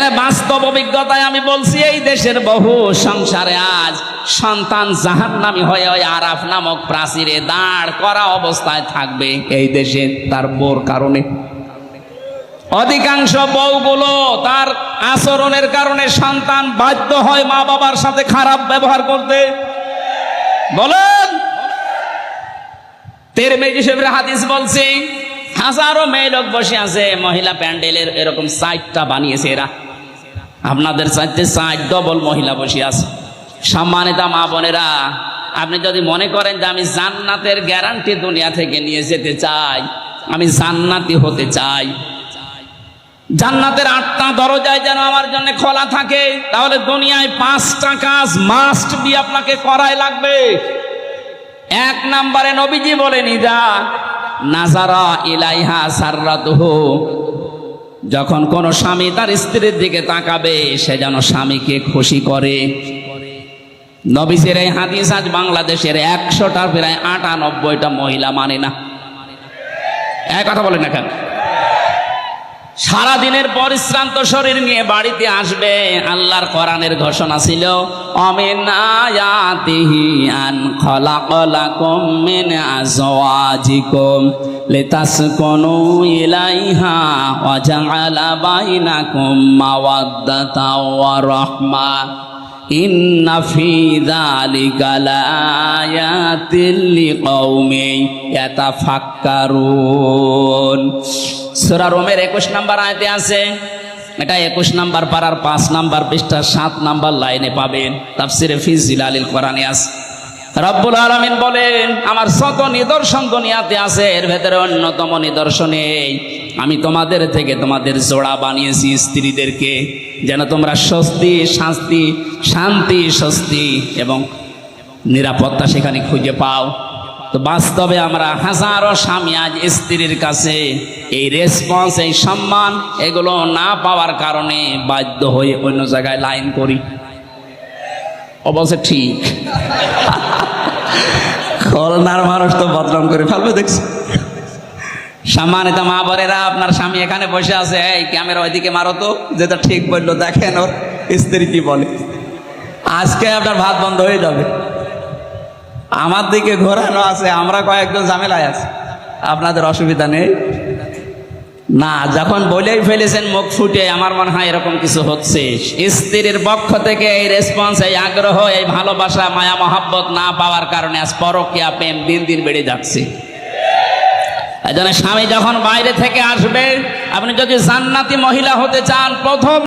বাস্তব অভিজ্ঞতায় আমি বলছি, এই দেশের বহু সংসারে আজ সন্তান জাহান নামি হয়ে ওই আরাফ নামক প্রাচীরে দাঁড় করা অবস্থায় থাকবে এই দেশে তার বোর কারণে। অধিকাংশ বউগুলো তার আচরণের কারণে সন্তান বাধ্য হয় মা বাবার সাথে খারাপ ব্যবহার করতে। বলেন! তের মেজি হিসেবে হাদিস বলছি হাজারো মেয়ে লোক বসে আছে, মহিলা প্যান্ডেলের এরকম সাইটটা বানিয়েছে এরা। আপনাদের চাইতে সাইড ডবল মহিলা বসে আছে। সম্মানিত মা বোনেরা, আপনি যদি মনে করেন যে আমি জান্নাতের গ্যারান্টি দুনিয়া থেকে নিয়ে যেতে চাই, আমি জান্নাতি হতে চাই। জান্নাতের আটটা দরজায় যেন আমার জন্য খোলা থাকে, তাহলে দুনিয়ায় পাঁচটা কাজ মাস্ট বি আপনাকে করাই লাগবে। এক নম্বরে নবীজি বলেন, ইদা নাজারা ইলাইহা সাররাতুহু যখন কোন স্বামী তার স্ত্রীর দিকে তাকাবে, সে যেন স্বামীকে খুশি করে। নবীজের এই হাদিস আজ বাংলাদেশের একশোটার প্রায় আটানব্বইটা মহিলা মানে না। এক কথা বলেন না কেন? সারাদিনের পরিশ্রান্ত শরীর নিয়ে বাড়িতে আসবে, আল্লাহর কোরআনের ঘোষণা ছিল, অমিন আয়াতিহি আন খলাকলাকুম মিন আজওয়াজিকুম লিতাসকুনু ইলাইহা ওয়া জাআলা বাইনাকুম মাওয়াদ্দাতা ওয়া রাহমা। ইন্না ফি যালিকা লাআয়াতিল লিকাউমিন ইয়াতাফাক্কারুন। সূরা রোমের 21 নাম্বার আয়াতে আছে, এটা 21 নাম্বার 5 নাম্বার 7 নাম্বার লাইনে পাবেন। তাফসিরে ফি জিলালিল কোরআনে রব্বুল আলামিন বলেন, আমার শত নিদর্শন দুনিয়াতে আছে, এর ভেতরে অন্যতম নিদর্শন এই আমি তোমাদের থেকে তোমাদের জোড়া বানিয়েছি স্ত্রীদেরকে, যেন তোমরা স্বস্তি শাস্তি শান্তি, স্বস্তি এবং নিরাপত্তা সেখানে খুঁজে পাও। তো বাস্তবে আমরা হাজারো স্বামী আজ স্ত্রীর কাছে এই রেসপন্স এই সম্মান, এগুলো না পাওয়ার কারণে বাধ্য হয়ে অন্য জায়গায় লাইন করি। অবশ্য ঠিক। খুলনার মানুষ তো বদনাম করে ফেলবে, দেখছি। সম্মানিত মা বরেরা আপনার স্বামী এখানে বসে আছে। এই, ক্যামেরা ওইদিকে মারো তো যেটা ঠিক বলল, দেখেন ওর স্ত্রী কি বলে। আজকে আপনার ভাত বন্ধ হয়ে যাবে। আমার দিকে ঘোরানো আছে, আমরা কয়েকজন ঝামেলায় আছি। আপনাদের অসুবিধা নেই। না, যখন বলেই ফেলেছেন, মুখ ফুটে, আমার মনে হয় এরকম কিছু হচ্ছে। স্ত্রীর পক্ষ থেকে এই রেসপন্স এই আগ্রহ, এই ভালোবাসা, মায়া, মহাব্বত না পাওয়ার কারণে আজ পরকিয়া, প্রেম দিন দিন বেড়ে যাচ্ছে। এই স্বামী যখন বাইরে থেকে আসবে আপনি যদি জান্নাতি মহিলা হতে চান প্রথম